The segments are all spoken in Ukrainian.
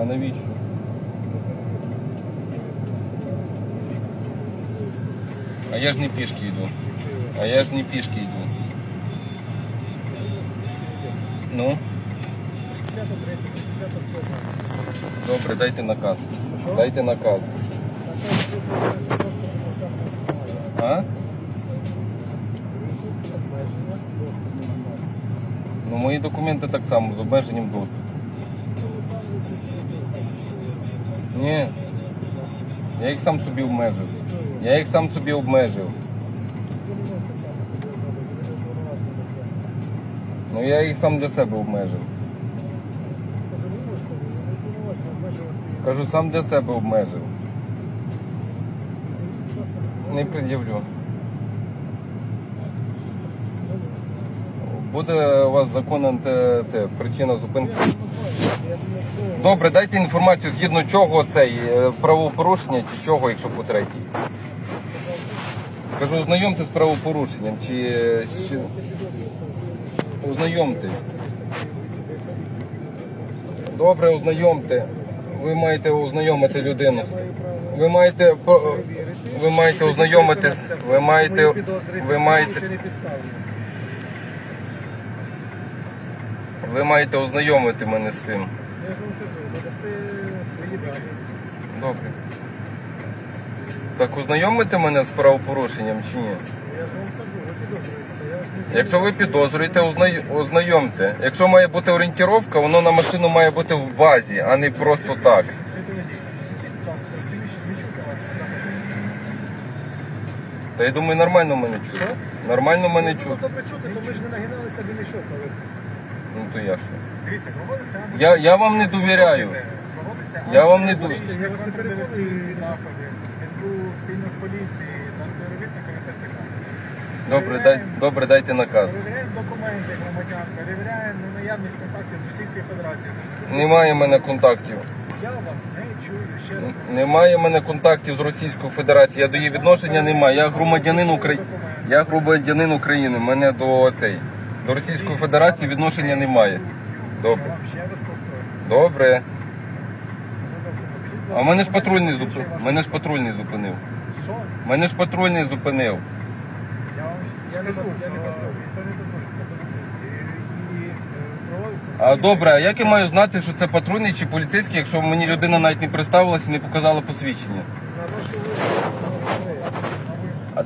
А навіщо? А я ж не пішки йду. А я ж не пішки йду. Ну, добре, дайте наказ. Дайте наказ. А? Ну, мої документи так само з обмеженням доступу. Ні. Я їх сам собі обмежив. Я їх сам собі обмежив. Ну я їх сам для себе обмежив. Кажу, сам для себе обмежив. Не пред'явлю. Буде у вас законна це причина зупинки. Добре, дайте інформацію, згідно чого цей е, правопорушення чи чого, якщо по третій. Кажу, ознайомте з правопорушенням чи, чи... ознайомте. Добре, ознайомте. Ви маєте ознайомити людину. Ви маєте ви маєте ознайомитись. Ви маєте ви маєте ви маєте ознайомити мене з тим. Я ж вам кажу, надасте свої дані. Добре. Так ознайомите мене з правопорушенням чи ні? Я ж вам кажу, ви підозрюєтеся. Я ж не Якщо ви підозрюєте, ознай... ознайомте. Якщо має бути орієнтировка, воно на машину має бути в базі, а не просто так. Ви будь ласка, приміщення, не чути вас саме. Та я думаю, нормально мене чути. Нормально мене Якщо чути. добре чути, то ми ж не нагиналися, він йшов. коли. Ну то я що? Дивіться, проводиться Я, я вам не довіряю. Проводиться Я вам не антитерористичні Я вас не переконую. заходи. СБУ спільно з поліцією та співробітниками ТЦК. Добре, дай, добре, дайте наказ. Перевіряємо документи громадян, перевіряємо на наявність контактів з Російською Федерацією. з. Немає в мене контактів. Я вас не чую ще раз. Немає в мене контактів з Російською Федерацією. Я до її відношення не маю. Я громадянин України. Я громадянин України. Мене до цей до Російської Федерації відношення немає. Добре. Добре. А мене ж патрульний зупинив. Мене ж патрульний зупинив. Що? Мене ж патрульний зупинив. Я вам скажу, я не що патруль. це не патруль, це А добре, а як я маю знати, що це патрульний чи поліцейський, якщо мені людина навіть не представилася і не показала посвідчення? А,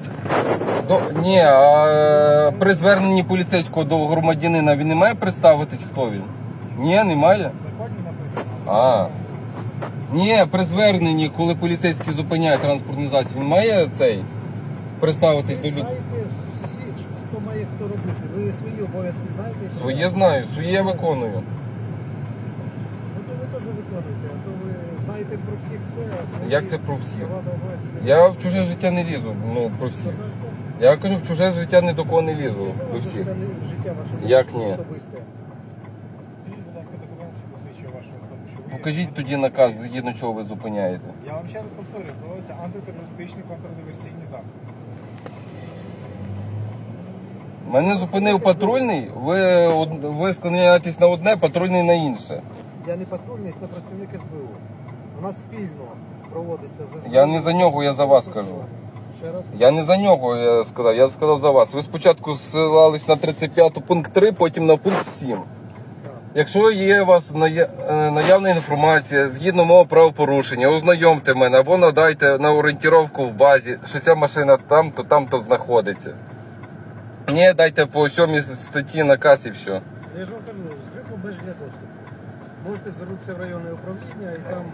до, ні, а е, при зверненні поліцейського до громадянина він не має представитись, хто він? Ні, немає. В законі написано. А. Ні, при зверненні, коли поліцейський зупиняє транспортний засіб, він має цей представитись до Ви людей. знаєте всі, хто має хто робити. Ви свої обов'язки знаєте? Своє знаю, своє виконую. Ну то ви теж виконуєте, а то ви знаєте про всіх все, а свої Як це про всіх? права та обов'язки не Я в чуже життя не лізу, ну про всіх. Я кажу, в чуже життя ні до кого не лізу, до всіх. життя ваше Як ні? особисте. Покажіть, будь ласка, документ, що посвідчує вашу особу. що ви є Покажіть тоді наказ, згідно чого ви зупиняєте. Я вам ще раз повторюю, проводяться антитерористичні контрдиверсійні заходи. Мене зупинив патрульний, ви, од- ви склоняєтесь на одне, патрульний на інше. Я не патрульний, це працівник СБУ. У нас спільно проводиться за Я не за нього, я за вас кажу. Ще раз. Я не за нього я сказав, я сказав за вас. Ви спочатку ссилались на 35 пункт 3, потім на пункт 7. Якщо є у вас е, наявна інформація згідно мого правопорушення, ознайомте мене або надайте на орієнтировку в базі, що ця машина там-то, там-то знаходиться. Ні, дайте по сьомій статті наказ і все. Я ж вам кажу, з обмеження доступу. Можете звернутися в районне управління і там.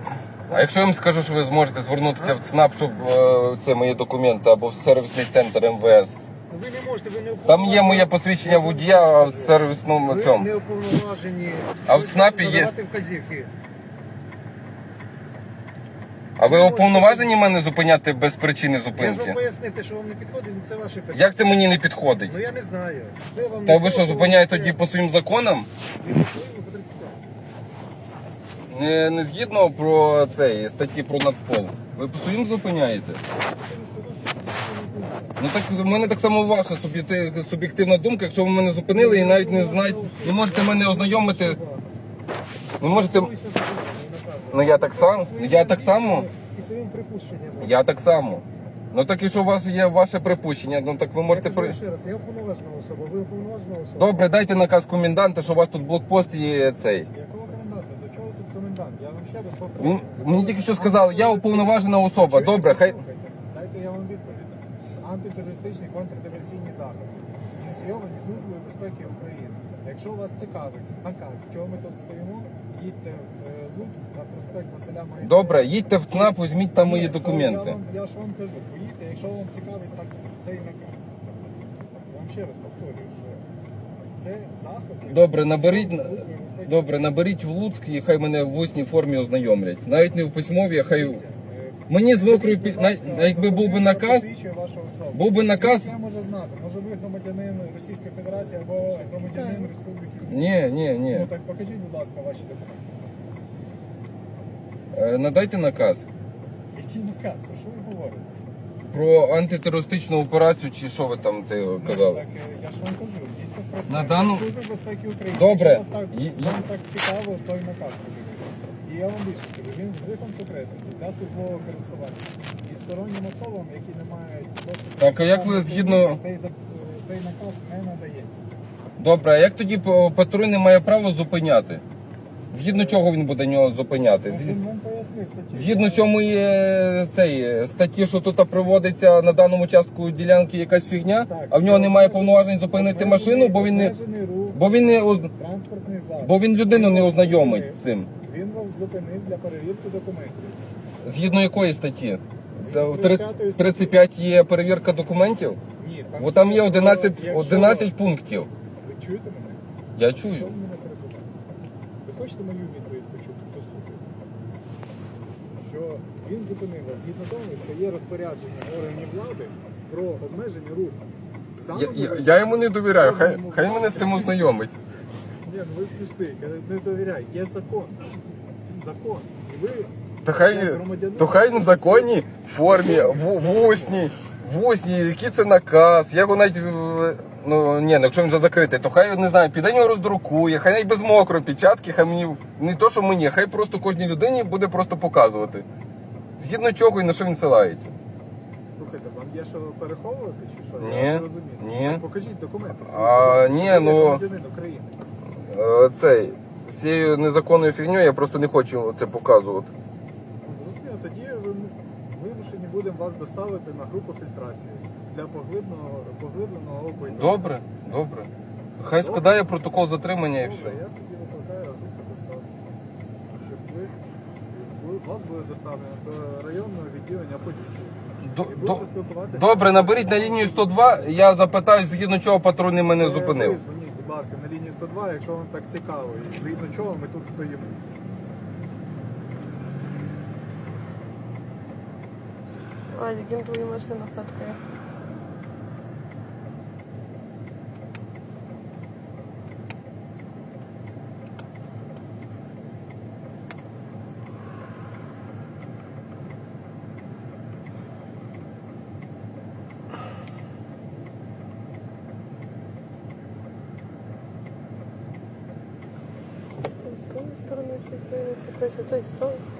А якщо я вам скажу, що ви зможете звернутися в ЦНАП, щоб е, це мої документи, або в сервісний центр МВС. Ну, Ви не можете, ви не Там є моє посвідчення водія а в сервісному Ви цьому. не уповноважені. А в ЦНАПі є- надавати вказівки. А ви уповноважені мене зупиняти без причини Я ж вам зупинки? пояснив, те, що вам не підходить, ну, це ваше питання. Як це мені не підходить? Ну я не знаю. Це вам Та не ви що, зупиняєте тоді по своїм законам? Ви не своїм, по 35. Не, не згідно про цей статті про нацпол. Ви по своїм зупиняєте? Ну так в мене так само ваша суб'єкти- суб'єктивна думка, якщо ви мене зупинили і навіть не знаєте, не можете мене ознайомити. Не можете. Ну я так сам, я так само, І своїм припущенням. я так само. Ну так і що у вас є ваше припущення, ну так ви можете при. ще раз, я уповноважена особа, ви уповноважена особа. Добре, дайте наказ коменданта, що у вас тут блокпост і цей. Якого коменданта? До чого тут комендант? Я вам ще раз Він мені тільки що сказали, я уповноважена особа. Добре, хай. Дайте я вам відповідь. Антитерористичні контрдиверсійні заходи. Ініційовані Службою безпеки України. Якщо вас цікавить наказ, чого ми тут стоїмо, їдьте в е, Луцьк на проспект Василя Майстра. Добре, їдьте в ЦНАП, візьміть там мої документи. Я, вам, я ж вам кажу, поїдьте, якщо вам цікавить так, цей наказ. Я вам ще раз повторюю, що це заход. який Добре, наберіть- Службою Добре, наберіть в Луцьк і хай мене в усній формі ознайомлять. Навіть не в письмовій, а хай. Е, Мені з мокрою пі... на- якби був би наказ, був би наказ. Це я можу знати. Може ви громадянин Російської Федерації або громадянин Республіки. Ні, ні, ні. Ну так покажіть, будь ласка, ваші документи. Е, Надайте наказ Який наказ? Про що ви говорите? про антитерористичну операцію, чи що ви там це казали? Так, е, я ж вам кажу, їдьте На дану- Служби безпеки України. Добре. Якщо вас так, Ї- вам так цікаво, той наказ подивіться. І я вам більше скажу, він з грифом секретності для службового користування. І стороннім особам, які не мають доступу Так, а як ви згідно- цей, зак- е, цей наказ не надається. Добре, а як тоді патруль патрульний має право зупиняти? Згідно чого він буде нього зупиняти? Зг- Він вам пояснив статтю. Згідно сьомої е, цей, статті, що тут проводиться на даному частку ділянки якась фігня, а в нього немає повноважень зупинити машину, бо він не бо він не оз- транспортний засіб. бо він людину не ознайомить з цим. Він вас зупинив для перевірки документів. Згідно якої статті? Та в 35 30 35 є перевірка документів? Ні, Бо там є що 11, 11 пунктів. Ви чуєте мене? Я чую. ви мене перебуваєте? Ви хочете мою відповідь почути? Послухайте. Що він зупинив вас згідно того, що є розпорядження органів влади про обмеження руху. Я, я, я йому не довіряю, хай, хай мене з цим ознайомить. Ні, ну ви смішний, не довіряй. Є закон. Закон. І ви То хай, громадянин- то хай в законній формі, в, в усній, в який це наказ. Я його навіть, е, ну ні, ну, якщо він вже закритий, то хай, не знаю, піде нього роздрукує, хай навіть без мокрої печатки, хай мені, не то, що мені, хай просто кожній людині буде просто показувати. Згідно чого і на що він силається. Слухайте, вам є що переховувати чи що? Ні, Я не розумію. ні. Покажіть документи. свої, А, ні, ну- України. Е, Цей, з цією незаконною фігньою я просто не хочу це показувати. Ну, Зрозуміло, тоді ви вимушені будемо вас доставити на групу фільтрації для поглибного, поглибленого опиту. Добре, добре. Хай складає протокол затримання і все. Добре, я тоді викликаю групу доставки, щоб ви, ви- вас буде доставлено до районного відділення поліції. До- І до- спілкуватися. Добре, наберіть на лінію 102, я запитаю, згідно чого патрульний мене Е, зупинив. Ви дзвоніть, будь ласка, на лінію 102, якщо вам так цікаво, і згідно чого ми тут стоїмо. Валік, він твою машину фоткає. З тої сторони щось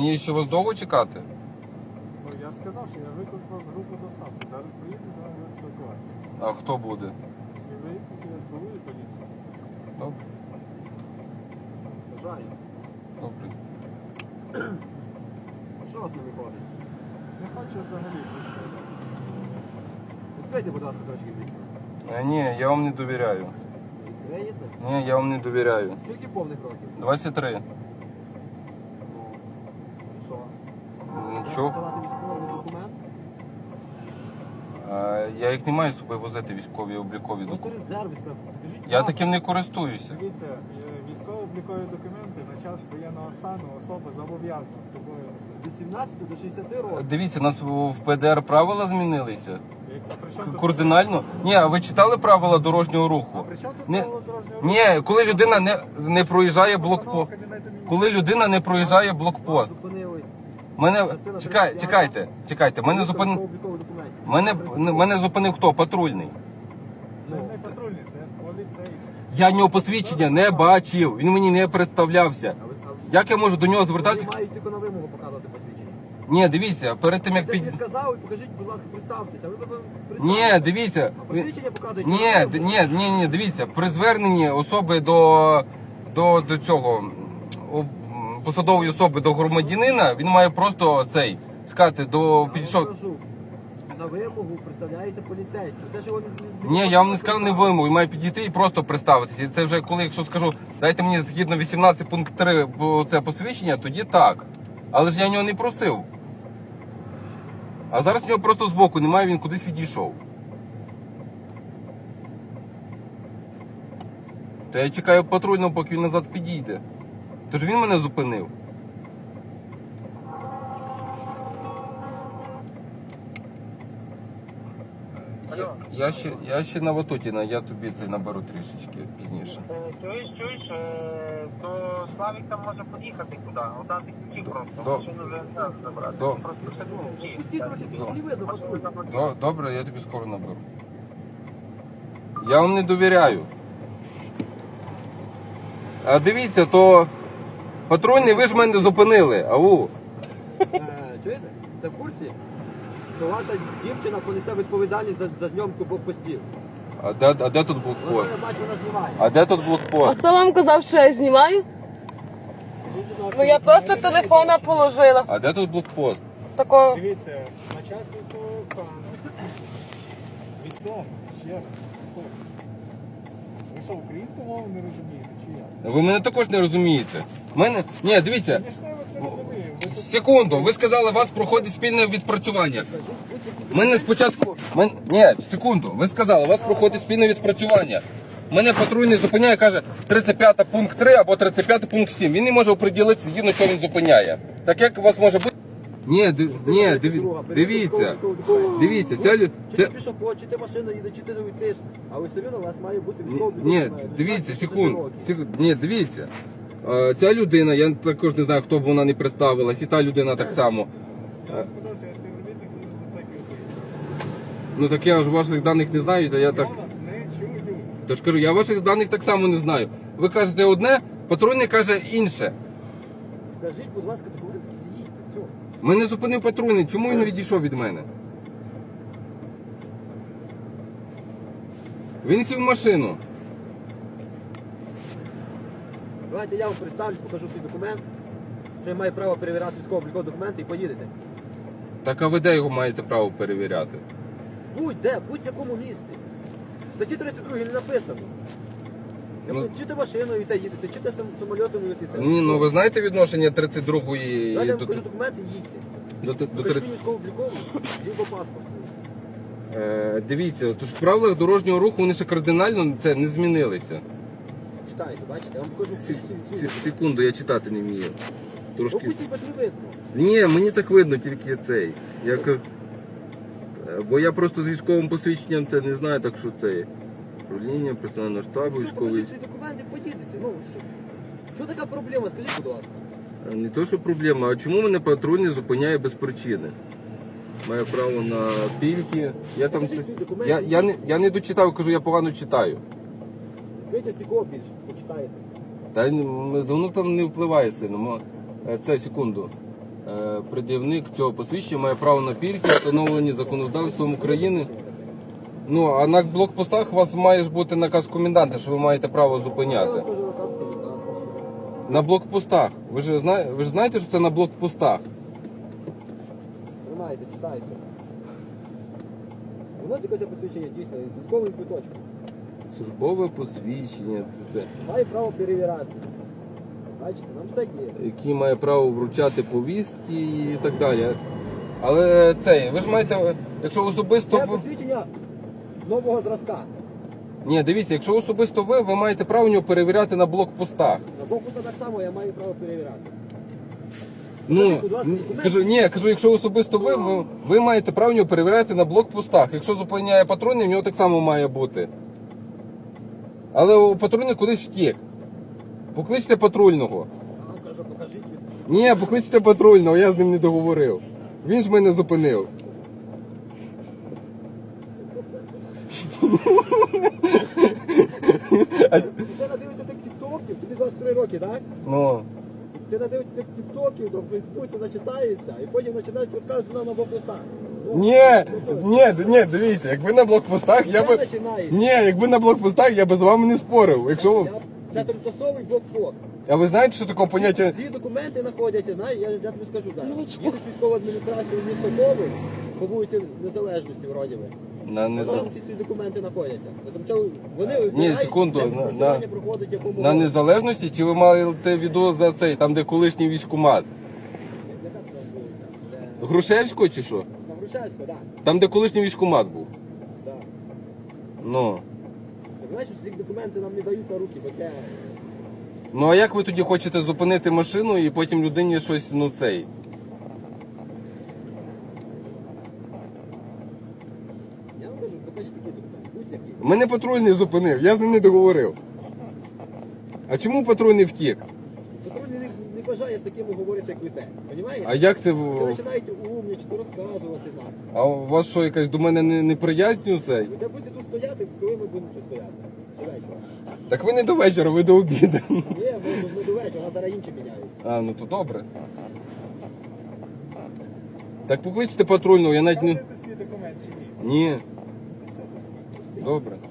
мені ще вас довго чекати? ну я ж сказав, що я викликав групу доставки. Зараз приїде з вами будуть спілкуватися. А хто буде? Співробітники СБУ і поліції. Добре, Бажаю. добре. Що у вас не виходить? Не хочу взагалі. Відкрийте, будь ласка, трошки вікна. А, ні, я вам не довіряю. Відкриєте? Ні, я вам не довіряю. Скільки повних років? 23. Ну, і що? Документ? Е, Я їх не маю з собою возити військові облікові Ну, документи. Я таким не користуюся. Дивіться, е, військово-облікові документи на час воєнного стану особа зобов'язана з собою носити. Від 17 до 60 років. Дивіться, у нас в ПДР правила змінилися. Як- при чому К- тут- Кардинально. Ні, а ви читали правила дорожнього А руху? при чому тут Не- правила дорожнього руху? Ні, коли людина не, не проїжджає блокпост. Постанова Кабінету Міністрів. Коли людина не проїжджає блокпост. Мене чекай, 35. чекайте, чекайте. Мене зупинив. Мене мене зупинив хто? Патрульний. Не. Я нього посвідчення не бачив. Він мені не представлявся. Як я можу до нього звертатися? Мають тільки на вимогу показувати посвідчення. Ні, дивіться, перед тим як під. тобі сказав, покажіть, будь ласка, представтеся. Ви Ні, дивіться. А посвідчення показуєте? Ні, ні, ні, ні, дивіться, при зверненні особи до, до, до цього посадової особи до громадянина, він має просто цей сказати до Я вам підійшов. На вимогу представляється поліцейський. Те, що вони Ні, я вам не сказав не вимогу, він має підійти і просто представитися. І це вже коли, якщо скажу, дайте мені згідно 18 пункт 3 бо це посвідчення, тоді так. Але ж я нього не просив. А зараз нього просто збоку немає, він кудись відійшов. То я чекаю патрульного, поки він назад підійде. Тож він мене зупинив. Я, я, ще, я ще на Ватутіна, я тобі цей наберу трішечки пізніше. Е, Чуєш, чуєш, е, то Славік там може поїхати куди, отдати ключі просто. До- Машину вже не треба забрати. До- Просто До- патруль. До- Добре, я тобі скоро наберу. Я вам не довіряю. А дивіться, то патрульний, ви ж мене зупинили. Ау. Е, Чуєте? Це в курсі? Що ваша дівчина понесе відповідальність за, за зйомку блокпостів. А де, а де тут Вона, блокпост? я бачу, вона знімає. А де тут А блокпост? хто вам казав, що я знімаю? Ну я просто телефона положила. А де тут блокпост? Такого. Дивіться, на час військового стану. Військово, ще раз. Що, українську мову не розумієте, чи як? Ви мене також не розумієте. Мене. Ні, дивіться. Звісно, я вас не розумію. Ви тут Секунду, ви сказали, у вас проходить спільне відпрацювання. Мене спочатку. Мен... Ні, секунду, ви сказали, у вас проходить спільне відпрацювання. Мене патрульний зупиняє, каже 35 пункт 3 або 35 пункт 7. Він не може оприділитися, згідно чого він зупиняє. Так як у вас може бути. Ні, ди... ні, диві- дивіться. Дивіться, ця лю- Чи це. ти пішоход, чи ти машина їде, чи ти летиш. Але все одно у вас має бути Ні, військовий Ні, дивіться, 16 секунду. Ні, дивіться. Е, Ця людина, я також не знаю, хто б вона не представилась, і та людина так само. України. Ну так я ж ваших даних не знаю, то я так. Чую. Тож кажу, я ваших даних так само не знаю. Ви кажете одне, патрульний каже інше. Скажіть, будь ласка. Мене зупинив патрульний, чому він відійшов від мене? Він сів в машину. Давайте я вам представлюсь, покажу свій документ. Що я маю право перевіряти військово-облікові документи і поїдете. Так а ви де його маєте право перевіряти? Будь-де, будь-якому місці. В статті 32 не написано. Ну- кажу, чи ти машиною йдете їдете, чи ти сам- самольотом. Ні, ну ви знаєте відношення 32-ї Далі я до, вам покажу документи, їдьте. до, до, до, мені військово-облікову, їдь по паспорту. Е, Дивіться, тож в правилах дорожнього руху вони ще кардинально це не змінилися. Читайте, бачите, я вам покажу всі, Сек- всі, Секунду, я читати не вмію. Трошки. Опустіть, бо не видно. Ні, мені так видно тільки цей. Як... е, Бо я просто з військовим посвідченням це не знаю, так що це управління, персонального штабу, військовий. покажіть документи, поїдете. Ну, що, що така проблема, скажіть, будь ласка. Е, Не то, що проблема, а чому мене патрульний зупиняє без причини? Має право на пільки. Я там це. Я, я, не, я не дочитав, кажу, я погано читаю. Відкрийте стекло більше, почитаєте. Та й, м, воно там не впливає сильно. Мо- е, Це секунду. Е, Пред'явник цього посвідчення має право на пільги, встановлені законодавством України. Ну, а на блокпостах у вас має ж бути наказ коменданта, що ви маєте право зупиняти. На блокпостах. Ви ж знаєте, ви ж знаєте, що це на блокпостах? Тримайте, читайте. Воно таке посвідчення дійсно, військовий квиточок. Службове посвідчення, Має право перевіряти. Бачите, нам все є. який має право вручати повістки і так далі. Але цей, ви ж маєте Якщо особисто Це посвідчення нового зразка. Ні, дивіться, якщо особисто ви, ви маєте право нього перевіряти на блокпостах. На блокпосту так само я маю право перевіряти. Ну, будь ласка, документи. кажу, ні, кажу, якщо особисто ви, ви, ви маєте право нього перевіряти на блокпостах. Якщо зупиняє патрульний, в нього так само має бути. Але у патрульний кудись втік. Покличте патрульного. А, кажу, покажіть. Ні, покличте патрульного, я з ним не договорив. Він ж мене зупинив. А- Ти надивишся тих тіктоків, тобі 23 роки, так? Ну. Ти надивишся тих тіктоків, то в Фейсбуці начитаєшся, і потім починаєш розказувати нам на блокпостах. Ну, Ні, ну, ні, ні, дивіться, якби на блокпостах я Вже би. починаєш. Ні, якби на блокпостах я би з вами не спорив. Якщо ви. Я- Це тимчасовий блокпост. А ви знаєте, що таке поняття? Ці документи знаходяться, знаєш, я, я тобі скажу так. Їдеш в військову адміністрацію міста Ковель, по вулиці Незалежності вроді би. На не ці свої документи знаходяться. Тобто вони вибирають, секунду, де на- працювання на- проходить якому На році. незалежності чи ви маєте відео за цей, там де колишній військкомат? Грушевського чи що? На Грушевську, так. Там, де колишній військкомат був. Да. Ну. Знаєш, ці документи нам не дають на руки, бо це Ну а як ви тоді хочете зупинити машину і потім людині щось, ну цей? я вам кажу, покажіть такі документи. Будь-які. Мене патрульний зупинив, я з ним не договорив. А чому патрульний втік? Патрульний не, не бажає з такими говорити, як ви те. Понімаєте? А як це? Ви в- починаєте умнічати, розказувати нам. А у вас що, якась до мене не, неприязнь у цей? Ви де будете тут стояти, коли ми будемо тут стояти? До вечора. Так ви не до вечора, ви до обіду. Ні, ми, ми до вечора, нас зараз інші міняють. А, ну то добре. Так покличте патрульного, я навіть не. Покажете свій документ чи ні? Ні. Добре.